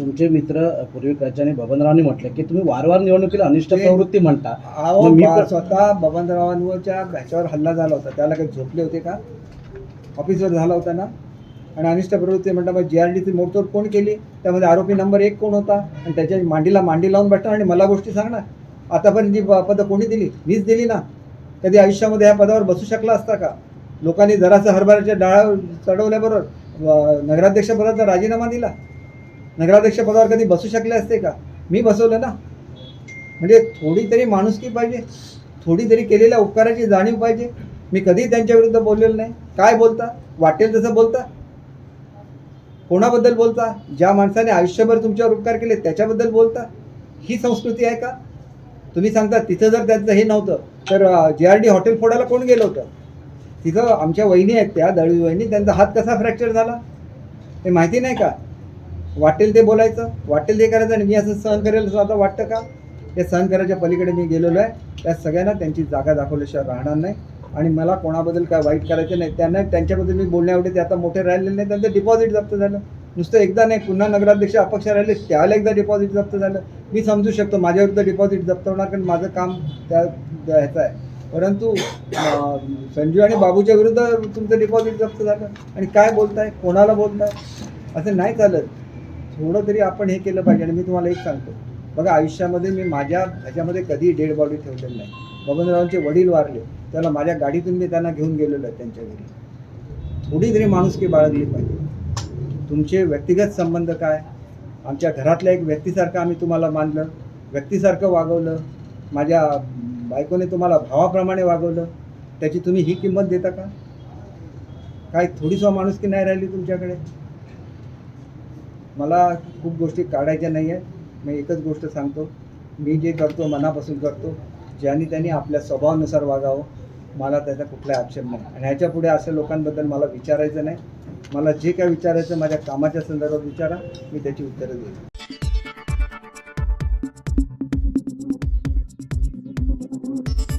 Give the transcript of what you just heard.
तुमचे मित्र पूर्वी आणि बबनरावांनी म्हटलं की तुम्ही वारंवार निवडणुकीला अनिष्ट प्रवृत्ती म्हणता. मी स्वतः बबनरावांवरच्या बॅच्यावर हल्ला झाला होता. त्याला काही झोपले होते का? ऑफिसवर झाला होता ना? आणि अनिष्ट प्रवृत्ती म्हणता मग जी आर डीची मोडतोड कोण केली? त्यामध्ये आरोपी नंबर एक कोण होता? आणि त्याच्या मांडीला मांडी लावून बसणार आणि मला गोष्टी सांगणार आतापर्यंत जी पदं कोणी दिली? मीच दिली ना. कधी आयुष्यामध्ये ह्या पदावर बसू शकला असता का? लोकांनी जरासं हरभऱ्याच्या डाळा चढवल्याबरोबर व- नगराध्यक्ष पदाचा राजीनामा दिला. नगराध्यक्ष पदावर कधी बसू शकले असते का? मी बसवलं ना. म्हणजे थोडी तरी माणुसकी पाहिजे थोडी तरी केलेल्या उपकाराची जाणीव पाहिजे. मी कधीही त्यांच्या विरुद्ध बोललेलो नाही. काय बोलता? वाटेल तसं बोलता. कोणाबद्दल बोलता? ज्या माणसाने आयुष्यभर तुमच्यावर उपकार केले त्याच्याबद्दल बोलता. ही संस्कृती आहे का? तुम्ही सांगता तिथं जर त्यांचं हे नव्हतं तर जे आर डी हॉटेल फोडायला कोण गेलं होतं? तिथं आमच्या वहिनी आहेत त्या दळवी वहिनी त्यांचा हात कसा फ्रॅक्चर झाला? हे माहिती नाही का? वाटेल ते बोलायचं वाटेल ते करायचं आणि मी असं सहन करेल असं आता वाटतं का? हे सहन करायच्या पलीकडे मी गेलेलो आहे. त्या सगळ्यांना त्यांची जागा दाखवल्याशिवाय राहणार नाही. आणि मला कोणाबद्दल काय वाईट करायचं नाही त्यांना त्यांच्याबद्दल मी बोलण्याएवढे ते आता मोठे राहिलेले नाही त्यांचं डिपॉझिट जप्त झालं. नुसतं एकदा नाही पुन्हा नगराध्यक्ष अपक्ष राहिले त्याला एकदा डिपॉझिट जप्त झालं. मी समजू शकतो माझ्याविरुद्ध डिपॉझिट जप्त होणार कारण माझं काम त्या ह्याचं आहे. परंतु संजू आणि बाबूच्या विरुद्ध तुमचं डिपॉझिट जप्त झालं. आणि काय बोलताय? कोणाला बोलताय? असं नाही चालत. थोडं तरी आपण हे केलं पाहिजे आणि मी तुम्हाला एक सांगतो. बघा आयुष्यामध्ये मी माझ्या ह्याच्यामध्ये कधी डेड बॉडी ठेवलेली नाही. बबनरावांचे वडील वारले त्याला माझ्या गाडीतून मी त्यांना घेऊन गेलेलो आहे त्यांच्या घरी. थोडी तरी माणुसकी बाळगली पाहिजे. तुमचे व्यक्तिगत संबंध काय? आमच्या घरातल्या एक व्यक्तीसारखं आम्ही तुम्हाला मानलं व्यक्तीसारखं वागवलं माझ्या बायकोने तुम्हाला भावाप्रमाणे वागवलं त्याची तुम्ही ही किंमत देता का? काय थोडीसं माणुसकी नाही राहिली तुमच्याकडे? मला खूप गोष्टी काढायच्या नाही आहेत मी एकच गोष्ट सांगतो. मी जे करतो मनापासून करतो ज्याने त्यांनी आपल्या स्वभावानुसार वागावं मला त्याचा कुठला आक्षेप नाही. आणि ह्याच्या पुढे अशा लोकांबद्दल मला विचारायचं नाही. मला जे काय विचारायचं माझ्या कामाच्या संदर्भात विचारा. मी त्याची उत्तरं देईन. Thank you.